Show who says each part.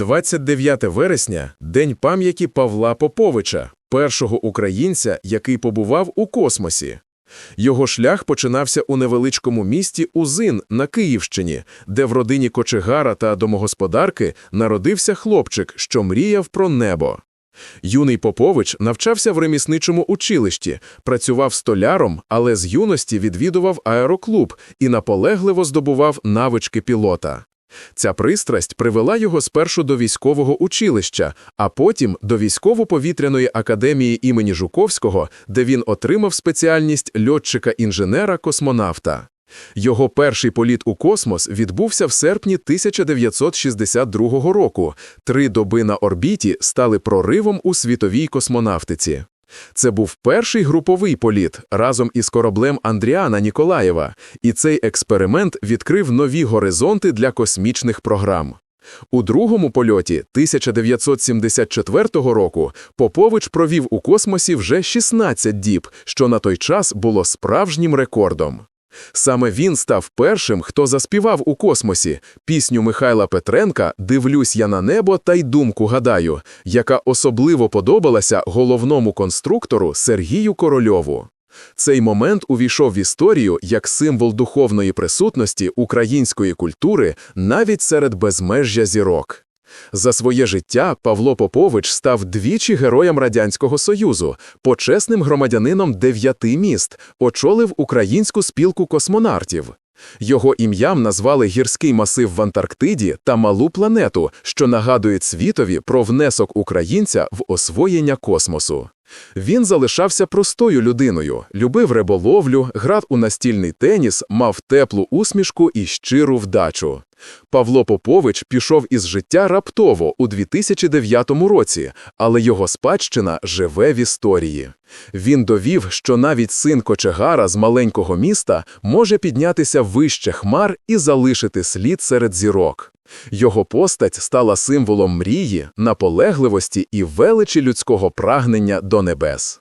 Speaker 1: 29 вересня – День пам'яті Павла Поповича, першого українця, який побував у космосі. Його шлях починався у невеличкому місті Узин на Київщині, де в родині кочегара та домогосподарки народився хлопчик, що мріяв про небо. Юний Попович навчався в ремісничому училищі, працював столяром, але з юності відвідував аероклуб і наполегливо здобував навички пілота. Ця пристрасть привела його спершу до військового училища, а потім до військово-повітряної академії імені Жуковського, де він отримав спеціальність льотчика-інженера-космонавта. Його перший політ у космос відбувся в серпні 1962 року. Три доби на орбіті стали проривом у світовій космонавтиці. Це був перший груповий політ разом із кораблем Андріана Ніколаєва, і цей експеримент відкрив нові горизонти для космічних програм. У другому польоті 1974 року Попович провів у космосі вже 16 діб, що на той час було справжнім рекордом. Саме він став першим, хто заспівав у космосі пісню Михайла Петренка «Дивлюсь я на небо та й думку гадаю», яка особливо подобалася головному конструктору Сергію Корольову. Цей момент увійшов в історію як символ духовної присутності української культури навіть серед безмежжя зірок. За своє життя Павло Попович став двічі героєм Радянського Союзу, почесним громадянином дев'яти міст, очолив українську спілку космонавтів. Його ім'ям назвали гірський масив в Антарктиді та малу планету, що нагадує світові про внесок українця в освоєння космосу. Він залишався простою людиною, любив риболовлю, грав у настільний теніс, мав теплу усмішку і щиру вдачу. Павло Попович пішов із життя раптово у 2009 році, але його спадщина живе в історії. Він довів, що навіть син кочегара з маленького міста може піднятися вище хмар і залишити слід серед зірок. Його постать стала символом мрії, наполегливості і величі людського прагнення до небес.